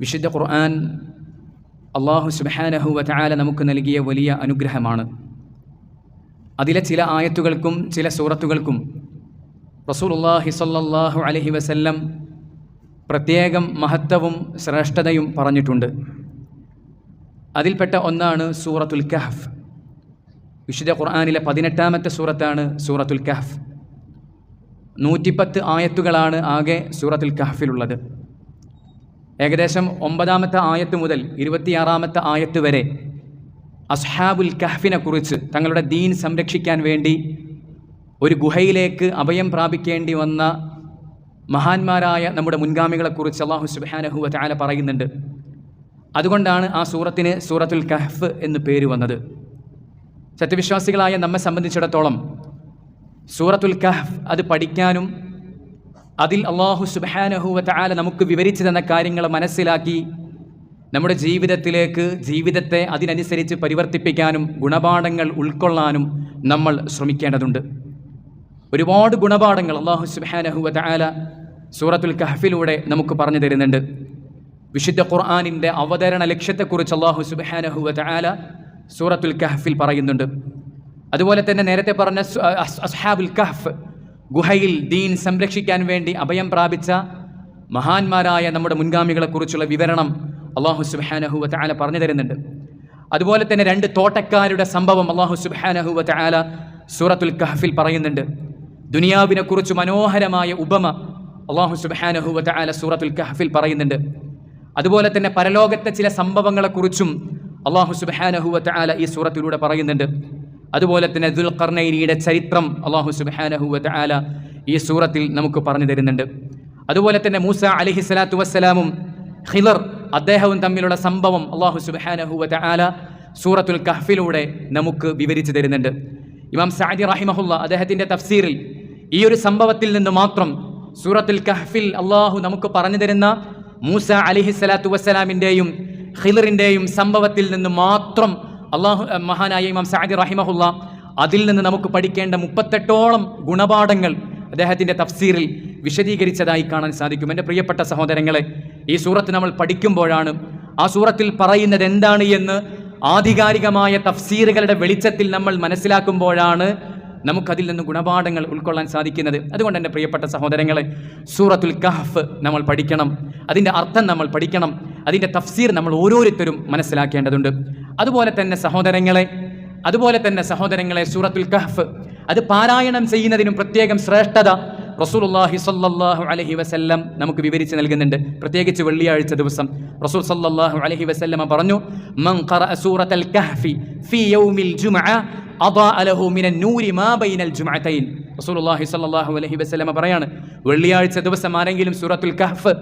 വിശുദ്ധ ഖുർആൻ അള്ളാഹു സുബാനഹുവ ചാല നമുക്ക് നൽകിയ വലിയ അനുഗ്രഹമാണ്. അതിലെ ചില ആയത്തുകൾക്കും ചില സൂറത്തുകൾക്കും റസൂലുള്ളാഹി സല്ലാഹു അലഹി വസല്ലം പ്രത്യേകം മഹത്വവും ശ്രേഷ്ഠതയും പറഞ്ഞിട്ടുണ്ട്. അതിൽപ്പെട്ട ഒന്നാണ് സൂറത്തുൽ കഹഫ്. വിശുദ്ധ ഖുർആാനിലെ പതിനെട്ടാമത്തെ സൂറത്താണ് സൂറത്തുൽ കഹഫ്. നൂറ്റിപ്പത്ത് ആയത്തുകളാണ് ആകെ സൂറത്തുൽ കഹഫിലുള്ളത്. ഏകദേശം ഒമ്പതാമത്തെ ആയത്ത് മുതൽ ഇരുപത്തിയാറാമത്തെ ആയത്ത് വരെ അസ്ഹാബുൽ കഹ്ഫിനെ കുറിച്ച് തങ്ങളുടെ ദീൻ സംരക്ഷിക്കാൻ വേണ്ടി ഒരു ഗുഹയിലേക്ക് അഭയം പ്രാപിക്കേണ്ടി വന്ന മഹാന്മാരായ നമ്മുടെ മുൻഗാമികളെക്കുറിച്ച് അള്ളാഹു സുബാനഹുവ ചാല പറയുന്നുണ്ട്. അതുകൊണ്ടാണ് ആ സൂറത്തിന് സൂറത്തുൽ കഹഫ് എന്ന് പേര് വന്നത്. സത്യവിശ്വാസികളായ നമ്മെ സംബന്ധിച്ചിടത്തോളം സൂറത്തുൽ കഹഫ് അത് പഠിക്കാനും അതിൽ അള്ളാഹു സുബാനഹുവ നമുക്ക് വിവരിച്ചു തന്ന കാര്യങ്ങൾ മനസ്സിലാക്കി നമ്മുടെ ജീവിതത്തിലേക്ക് ജീവിതത്തെ അതിനനുസരിച്ച് പരിവർത്തിപ്പിക്കാനും ഗുണപാഠങ്ങൾ ഉൾക്കൊള്ളാനും നമ്മൾ ശ്രമിക്കേണ്ടതുണ്ട്. ഒരുപാട് ഗുണപാഠങ്ങൾ അള്ളാഹു സുബാനഹുവ സൂറത്തുൽ കഹഫിലൂടെ നമുക്ക് പറഞ്ഞു തരുന്നുണ്ട്. വിശുദ്ധ ഖുർആാനിന്റെ അവതരണ ലക്ഷ്യത്തെക്കുറിച്ച് അള്ളാഹു സുബാനഹുവ സൂറത്തുൽ കഹഫിൽ പറയുന്നുണ്ട്. അതുപോലെ തന്നെ നേരത്തെ പറഞ്ഞ അസ്ഹാബുൽ കഹഫ് ഗുഹയിൽ ദീൻ സംരക്ഷിക്കാൻ വേണ്ടി അഭയം പ്രാപിച്ച മഹാന്മാരായ നമ്മുടെ മുൻഗാമികളെക്കുറിച്ചുള്ള വിവരണം അള്ളാഹു സുബാനഹുവ ആല പറഞ്ഞു തരുന്നുണ്ട്. അതുപോലെ തന്നെ രണ്ട് തോട്ടക്കാരുടെ സംഭവം അള്ളാഹു സുബാനഹുവ ആല സൂറത്തുൽ കഹഫിൽ പറയുന്നുണ്ട്. ദുനിയാവിനെക്കുറിച്ച് മനോഹരമായ ഉപമ അള്ളാഹു സുബാനഹുവ ആല സൂറത്തുൽ കഹഫിൽ പറയുന്നുണ്ട്. അതുപോലെ തന്നെ പരലോകത്തെ ചില സംഭവങ്ങളെക്കുറിച്ചും അള്ളാഹു സുബാനഹുവ ആല ഈ സൂറത്തിലൂടെ പറയുന്നുണ്ട്. അതുപോലെ തന്നെ ദുൽഖർണൈനിയുടെ ചരിത്രം അള്ളാഹു സുബാനഹുവ ആല ഈ സൂറത്തിൽ നമുക്ക് പറഞ്ഞു തരുന്നുണ്ട്. അതുപോലെ തന്നെ മൂസ അലിഹി സ്വലാത്തു വസ്സലാമും ഹിലർ അദ്ദേഹവും തമ്മിലുള്ള സംഭവം അള്ളാഹു സുബാനഹുവ ആല സൂറത്തുൽ കഹ്ഫിലൂടെ നമുക്ക് വിവരിച്ചു തരുന്നുണ്ട്. ഇമാം സാദി റഹിമഹുല്ല അദ്ദേഹത്തിന്റെ തഫ്സീറിൽ ഈ ഒരു സംഭവത്തിൽ നിന്ന് മാത്രം സൂറത്തുൽ കഹ്ഫിൽ അള്ളാഹു നമുക്ക് പറഞ്ഞു തരുന്ന മൂസ അലിഹി സ്വലാത്തു വസ്സലാമിന്റെയും ഹിലറിന്റെയും സംഭവത്തിൽ നിന്ന് മാത്രം അള്ളാഹു മഹാനായ ഇമാം സാദി റഹിമഹുല്ല അതിൽ നിന്ന് നമുക്ക് പഠിക്കേണ്ട മുപ്പത്തെട്ടോളം ഗുണപാഠങ്ങൾ അദ്ദേഹത്തിന്റെ തഫ്സീറിൽ വിശദീകരിച്ചതായി കാണാൻ സാധിക്കും. എന്റെ പ്രിയപ്പെട്ട സഹോദരങ്ങളെ ഈ സൂറത്ത് നമ്മൾ പഠിക്കുമ്പോഴാണ് ആ സൂറത്തിൽ പറയുന്നത് എന്താണ് എന്ന് ആധികാരികമായ തഫ്സീറുകളുടെ വെളിച്ചത്തിൽ നമ്മൾ മനസ്സിലാക്കുമ്പോഴാണ് നമുക്കതിൽ നിന്ന് ഗുണപാഠങ്ങൾ ഉൾക്കൊള്ളാൻ സാധിക്കുന്നത്. അതുകൊണ്ട് എന്റെ പ്രിയപ്പെട്ട സഹോദരങ്ങളെ സൂറത്തുൽ കഹഫ് നമ്മൾ പഠിക്കണം. അതിന്റെ അർത്ഥം നമ്മൾ പഠിക്കണം. അതിന്റെ തഫ്സീർ നമ്മൾ ഓരോരുത്തരും മനസ്സിലാക്കേണ്ടതുണ്ട്. അതുപോലെ തന്നെ സഹോദരങ്ങളെ അതുപോലെ തന്നെ സഹോദരങ്ങളെ സൂറത്തുൽ കഹ്ഫ്. അത് പാരായണം ചെയ്യുന്നതിനും പ്രത്യേകം ശ്രേഷ്ഠത റസൂലുല്ലാഹി സല്ലാഹു അലഹി വസല്ലം നമുക്ക് വിവരിച്ച് നൽകുന്നുണ്ട്. പ്രത്യേകിച്ച് വെള്ളിയാഴ്ച ദിവസം. റസൂൽ സല്ലാഹു അലഹി വസല്ലം പറഞ്ഞു മൻ ഖറഅ സൂറത്തുൽ കഹ്ഫി ഫീ യൗമിൽ ജുമുഅ അദാ ലഹു മിനൻ നൂരി മാ ബൈനൽ ജുമഅതൈൻ റസൂലുള്ളാഹി സല്ലല്ലാഹു അലൈഹി വസല്ലം പറയാണ് വെള്ളിയാഴ്ച ദിവസം ആരെങ്കിലും സൂറത്തുൽ കഹ്ഫ്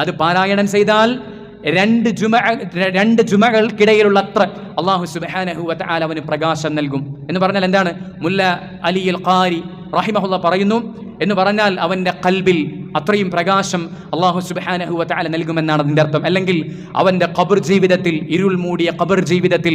അത് പാരായണം ചെയ്താൽ രണ്ട് ജുമ രണ്ട് ജുമകൾക്കിടയിലുള്ള അത്ര അള്ളാഹു സുബാനഹുവത്ത് ആലവന് അവന് പ്രകാശം നൽകും. എന്ന് പറഞ്ഞാൽ എന്താണ്? മുല്ല അലി അൽ ഖാരി റഹിമഹുല്ല പറയുന്നു. എന്ന് പറഞ്ഞാൽ അവന്റെ കൽബിൽ അത്രയും പ്രകാശം അള്ളാഹു സുബ്ഹാനഹു വതആല നൽകുമെന്നാണ് അതിന്റെ അർത്ഥം. അല്ലെങ്കിൽ അവന്റെ ഖബർ ജീവിതത്തിൽ ഇരുൾ മൂടിയ ഖബർ ജീവിതത്തിൽ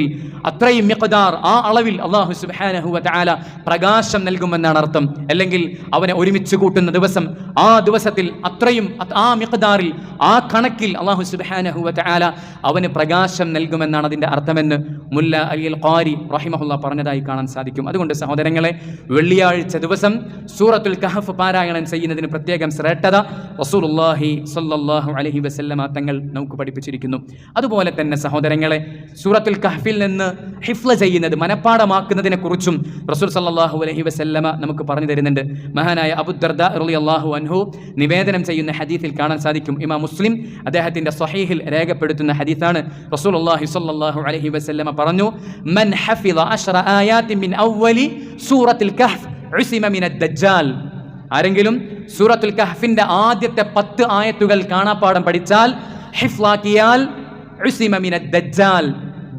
അത്രയും മിഖദാർ ആ അളവിൽ അള്ളാഹു സുബ്ഹാനഹു വതആല പ്രകാശം നൽകുമെന്നാണ് അർത്ഥം. അല്ലെങ്കിൽ അവനെ ഒരുമിച്ച് കൂട്ടുന്ന ദിവസം ആ ദിവസത്തിൽ അത്രയും ആ മിഖദാറിൽ ആ കണക്കിൽ അള്ളാഹു സുബ്ഹാനഹു വതആല അവന് പ്രകാശം നൽകുമെന്നാണ് അതിന്റെ അർത്ഥമെന്ന് മുല്ല അലി അൽ ഖാരി റഹിമഹുല്ല പറഞ്ഞതായി കാണാൻ സാധിക്കും. അതുകൊണ്ട് സഹോദരങ്ങളെ വെള്ളിയാഴ്ച ദിവസം സൂറത്തുൽ കഹഫ് പാരായണം ചെയ്യുന്നതിന് പ്രത്യേകം ശ്രേഷ്ഠത റസൂലുള്ളാഹി സ്വല്ലല്ലാഹു അലൈഹി വസല്ലമ തങ്ങൾ നമുക്ക് പഠിപ്പിച്ചിരിക്കുന്നു. അതുപോലെ തന്നെ സഹോദരങ്ങളെ സൂറത്തുൽ കഹഫിൽ നിന്ന് ഹിഫ്ല ചെയ്യുന്നത് മനഃപ്പാടമാക്കുന്നതിനെ കുറിച്ചും റസൂൽ സ്വല്ലല്ലാഹു അലൈഹി വസല്ലമ നമുക്ക് പറഞ്ഞു തരുന്നുണ്ട്. മഹാനായ അബുദർദ റളിയല്ലാഹു അൻഹു നിവേദനം ചെയ്യുന്ന ഹദീസിൽ കാണാൻ സാധിക്കും. ഇമാം മുസ്ലിം അദ്ദേഹത്തിന്റെ സ്വഹീഹിൽ രേഖപ്പെടുത്തുന്ന ഹദീസാണ് റസൂലുള്ളാഹി സ്വല്ലല്ലാഹു അലൈഹി വസല്ലമ പറഞ്ഞു മൻ ഹഫിള അശ്റ ആയാത്തിൻ മിൻ ഔവലി സൂറത്തുൽ കഹ്ഫ് ഉസിമ മിന ദജ്ജാൽ ആരെങ്കിലും സൂറത്തുൽ കഹ്ഫിന്റെ ആദ്യത്തെ പത്ത് ആയത്തുകൾ കാണാപ്പാടം പഠിച്ചാൽ ഹിഫ്ലാക്കിയാൽ ഉസിമ മിന ദജ്ജാൽ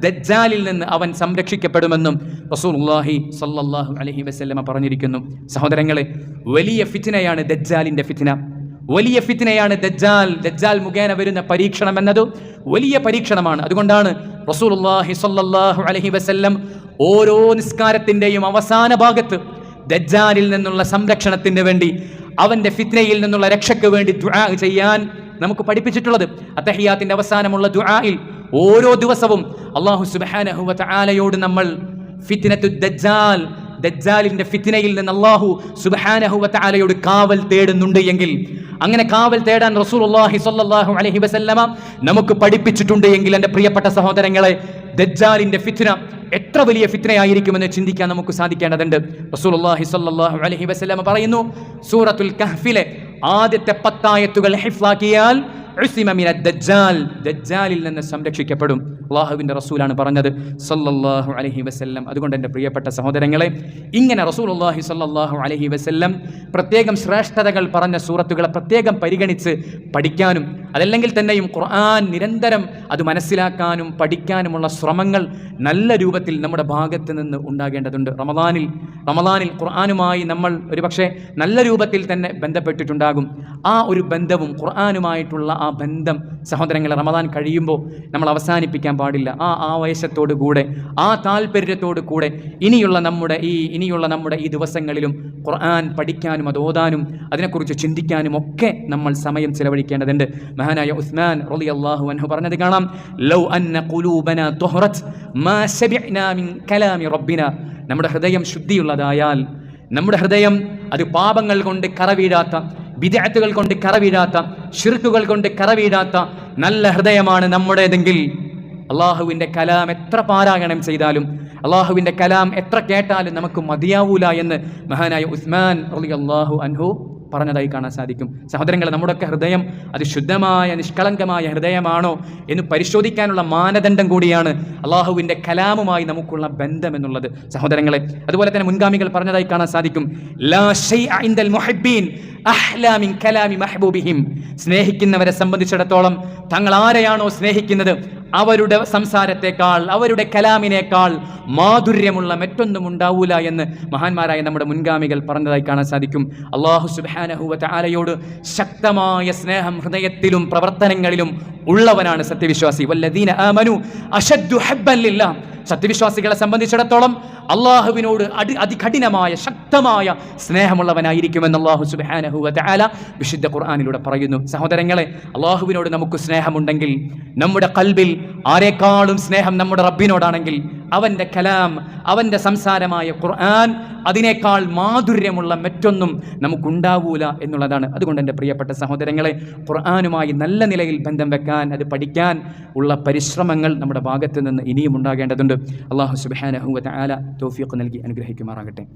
ദജ്ജാലിൽ നിന്ന് അവൻ സംരക്ഷിക്കപ്പെടുമെന്നും റസൂലുള്ളാഹി സ്വല്ലല്ലാഹു അലൈഹി വസല്ലമ പറഞ്ഞിരിക്കുന്നു. സഹോദരങ്ങളെ വലിയ ഫിത്നയാണ് ദജ്ജാലിന്റെ ഫിത്ന വലിയ ഫിത്തിനെയാണ് ദജ്ജാൽ. ദജ്ജാൽ മുഖേന വരുന്ന പരീക്ഷണം എന്നത് വലിയ പരീക്ഷണമാണ്. അതുകൊണ്ടാണ് റസൂലുള്ളാഹി സ്വല്ലല്ലാഹു അലൈഹി വസല്ലം ഓരോ നിസ്കാരത്തിന്റെയും അവസാന ഭാഗത്ത് ദജ്ജാലിൽ നിന്നുള്ള സംരക്ഷണത്തിന് വേണ്ടി അവന്റെ ഫിത്നയിൽ നിന്നുള്ള രക്ഷയ്ക്ക് വേണ്ടി ദുആ ചെയ്യാൻ നമുക്ക് പഠിപ്പിച്ചിട്ടുള്ളത്. അത്തഹിയാത്തിന്റെ അവസാനമുള്ള ദുആയിൽ ഓരോ ദിവസവും അള്ളാഹു വ തആലയോട് നമ്മൾ ഫിത്നത്തു ദജ്ജാൽ ദജ്ജാലിന്റെ ഫിത്നയിൽ നിന്ന് അള്ളാഹു വ തആലയോട് കാവൽ തേടുന്നുണ്ട് എങ്കിൽ അങ്ങനെ കാവൽ തേടാൻ റസൂലുള്ളാഹി സ്വല്ലല്ലാഹു അലൈഹി വസല്ലമ നമുക്ക് പഠിപ്പിച്ചിട്ടുണ്ട് എങ്കിൽ എന്റെ പ്രിയപ്പെട്ട സഹോദരങ്ങളെ ദജ്ജാലിന്റെ ഫിത്ന എത്ര വലിയ ഫിത്നയായിരിക്കുമെന്ന് ചിന്തിക്കാൻ നമുക്ക് സാധിക്കേണ്ടതുണ്ട്. റസൂലുള്ളാഹി സ്വല്ലല്ലാഹു അലൈഹി വസല്ലമ പറയുന്നു സൂറത്തുൽ കഹ്ഫിലെ ആദ്യത്തെ പത്തായത്തുകൾ ദജ്ജാൽ ദജ്ജാലിൽ നിന്ന് സംരക്ഷിക്കപ്പെടും. അള്ളാഹുവിന്റെ റസൂലാണ് പറഞ്ഞത് സല്ലല്ലാഹു അലഹി വസ്ല്ലം. അതുകൊണ്ട് എന്റെ പ്രിയപ്പെട്ട സഹോദരങ്ങളെ ഇങ്ങനെ റസൂൽ അള്ളാഹി സല്ലല്ലാഹു അലഹി വസ്ല്ലം പ്രത്യേകം ശ്രേഷ്ഠതകൾ പറഞ്ഞ സൂറത്തുകളെ പ്രത്യേകം പരിഗണിച്ച് പഠിക്കാനും അതല്ലെങ്കിൽ തന്നെയും ഖുർആൻ നിരന്തരം അത് മനസ്സിലാക്കാനും പഠിക്കാനുമുള്ള ശ്രമങ്ങൾ നല്ല രൂപത്തിൽ നമ്മുടെ ഭാഗത്ത് നിന്ന് ഉണ്ടാകേണ്ടതുണ്ട്. റമദാനിൽ റമദാനിൽ ഖുർആാനുമായി നമ്മൾ ഒരുപക്ഷെ നല്ല രൂപത്തിൽ തന്നെ ബന്ധപ്പെട്ടിട്ടുണ്ടാകും. ആ ഒരു ബന്ധവും ഖുർആനുമായിട്ടുള്ള ആ ബന്ധം സഹോദരങ്ങളെ റമദാൻ കഴിയുമ്പോൾ നമ്മൾ അവസാനിപ്പിക്കാൻ പാടില്ല. ആ ആവേശത്തോടു കൂടെ ആ താല്പര്യത്തോടു കൂടെ ഇനിയുള്ള നമ്മുടെ ഈ ഇനിയുള്ള നമ്മുടെ ഈ ദിവസങ്ങളിലും ഖുർആൻ പഠിക്കാനും അത് ഓതാനും അതിനെക്കുറിച്ച് ചിന്തിക്കാനും ഒക്കെ നമ്മൾ സമയം ചിലവഴിക്കേണ്ടതുണ്ട്. മഹാനായ ഉസ്മാൻ റലി അള്ളാഹു അൻഹു പറഞ്ഞത് കാണാം. ലൗ അന്ന കുലൂബന മാ മിൻ കലാമി റബ്ബിന. നമ്മുടെ ഹൃദയം ശുദ്ധിയുള്ളതായാൽ നമ്മുടെ ഹൃദയം അത് പാപങ്ങൾ കൊണ്ട് കറവീഴാത്ത വിദഗ്ധകൾ കൊണ്ട് കറവീഴാത്ത ഷിർക്കുകൾ കൊണ്ട് കറവീഴാത്ത നല്ല ഹൃദയമാണ് നമ്മുടേതെങ്കിൽ അള്ളാഹുവിന്റെ കലാം എത്ര പാരായണം ചെയ്താലും അള്ളാഹുവിന്റെ കലാം എത്ര കേട്ടാലും നമുക്ക് മതിയാവൂല എന്ന് മഹാനായ ഉസ്മാൻ അലി അള്ളാഹു അൻഹു പറഞ്ഞതായി കാണാൻ സാധിക്കും. സഹോദരങ്ങളെ നമ്മുടെയൊക്കെ ഹൃദയം അത് ശുദ്ധമായ നിഷ്കളങ്കമായ ഹൃദയമാണോ എന്ന് പരിശോധിക്കാനുള്ള മാനദണ്ഡം കൂടിയാണ് അള്ളാഹുവിന്റെ കലാമുമായി നമുക്കുള്ള ബന്ധം എന്നുള്ളത്. സഹോദരങ്ങളെ അതുപോലെ തന്നെ മുൻഗാമികൾ പറഞ്ഞതായി കാണാൻ സാധിക്കും. ലാ ശൈഅ ഇൻദൽ മുഹിബ്ബീൻ അഹ്ലാ മിൻ കലാമി മഹബൂബിഹിം. സ്നേഹിക്കുന്നവരെ സംബന്ധിച്ചിടത്തോളം തങ്ങൾ ആരെയാണോ സ്നേഹിക്കുന്നത്? അവരുടെ സംസാരത്തെക്കാൾ അവരുടെ കലാമിനേക്കാൾ മാധുര്യമുള്ള മറ്റൊന്നും ഉണ്ടാവൂല എന്ന് മഹാന്മാരായ നമ്മുടെ മുൻഗാമികൾ പറഞ്ഞതായി കാണാൻ സാധിക്കും. അള്ളാഹു സുബാനഹുവ ആലയോട് ശക്തമായ സ്നേഹം ഹൃദയത്തിലും പ്രവർത്തനങ്ങളിലും ഉള്ളവനാണ് സത്യവിശ്വാസി. വല്ലദീന ആമനു അഷദ്ദു ഹബ്ബൻ ലില്ലാഹ് സത്യവിശ്വാസികളെ സംബന്ധിച്ചിടത്തോളം അള്ളാഹുവിനോട് അടി അതികഠിനമായ ശക്തമായ സ്നേഹമുള്ളവനായിരിക്കുമെന്ന് അള്ളാഹു സുബാനഹു വതആല വിശുദ്ധ ഖുർആാനിലൂടെ പറയുന്നു. സഹോദരങ്ങളെ അള്ളാഹുവിനോട് നമുക്ക് സ്നേഹമുണ്ടെങ്കിൽ നമ്മുടെ കൽബിൽ ആരെക്കാളും സ്നേഹം നമ്മുടെ റബ്ബിനോടാണെങ്കിൽ അവന്റെ കലാം അവന്റെ സംസാരമായ ഖുർആൻ അതിനേക്കാൾ മാധുര്യമുള്ള മറ്റൊന്നും നമുക്കുണ്ടാവൂല എന്നുള്ളതാണ്. അതുകൊണ്ട് എന്റെ പ്രിയപ്പെട്ട സഹോദരങ്ങളെ ഖുർആാനുമായി നല്ല നിലയിൽ ബന്ധം വെക്കാൻ അത് പഠിക്കാൻ ഉള്ള പരിശ്രമങ്ങൾ നമ്മുടെ ഭാഗത്ത് നിന്ന് ഇനിയും ഉണ്ടാകേണ്ടതുണ്ട്. അള്ളാഹു സുബാനഹുവ ആല തോഫിയൊക്കെ നൽകി അനുഗ്രഹിക്കുമാറാകട്ടെ.